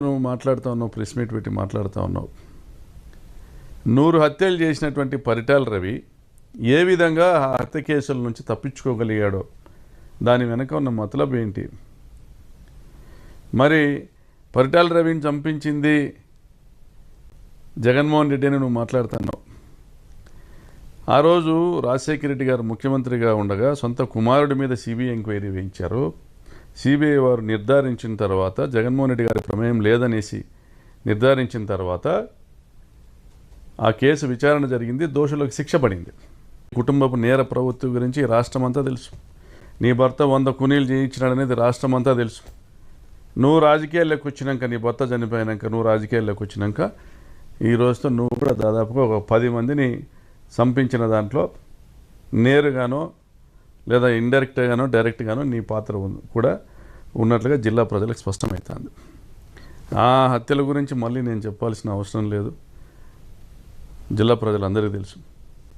నువ్వు మాట్లాడుతూ ఉన్నావు ప్రెస్ మీట్ పెట్టి మాట్లాడుతూ ఉన్నావు. నూరు హత్యలు చేసినటువంటి పరిటాల రవి ఏ విధంగా ఆ హత్య కేసుల నుంచి తప్పించుకోగలిగాడో దాని వెనక ఉన్న మతలబ్ ఏంటి? మరి పరిటాల రవిని చంపించింది జగన్మోహన్ రెడ్డి అని నువ్వు మాట్లాడుతున్నావు ఆ రోజు రాజశేఖర రెడ్డి గారు ముఖ్యమంత్రిగా ఉండగా సొంత కుమారుడి మీద సిబిఐ ఎంక్వైరీ వేయించారు. సిబిఐ వారు నిర్ధారించిన తర్వాత జగన్మోహన్ రెడ్డి గారి ప్రమేయం లేదనేసి నిర్ధారించిన తర్వాత ఆ కేసు విచారణ జరిగింది దోషులకు శిక్ష పడింది. కుటుంబపు నేర ప్రవృత్తి గురించి రాష్ట్రం అంతా తెలుసు. నీ భర్త వంద కునీలు చేయించినాడనేది రాష్ట్రం అంతా తెలుసు. నువ్వు రాజకీయాల్లోకి వచ్చినాక నీ భర్త చనిపోయినాక నువ్వు రాజకీయాల్లోకి వచ్చినాక ఈ రోజుతో నువ్వు కూడా దాదాపుగా ఒక పది మందిని సంపించిన దాంట్లో నేరుగానో లేదా ఇండైరెక్ట్గానో డైరెక్ట్గానో నీ పాత్ర ఉంది- కూడా ఉన్నట్లుగా జిల్లా ప్రజలకు స్పష్టమవుతుంది ఆ హత్యల గురించి మళ్ళీ నేను చెప్పాల్సిన అవసరం లేదు. జిల్లా ప్రజలందరికీ తెలుసు.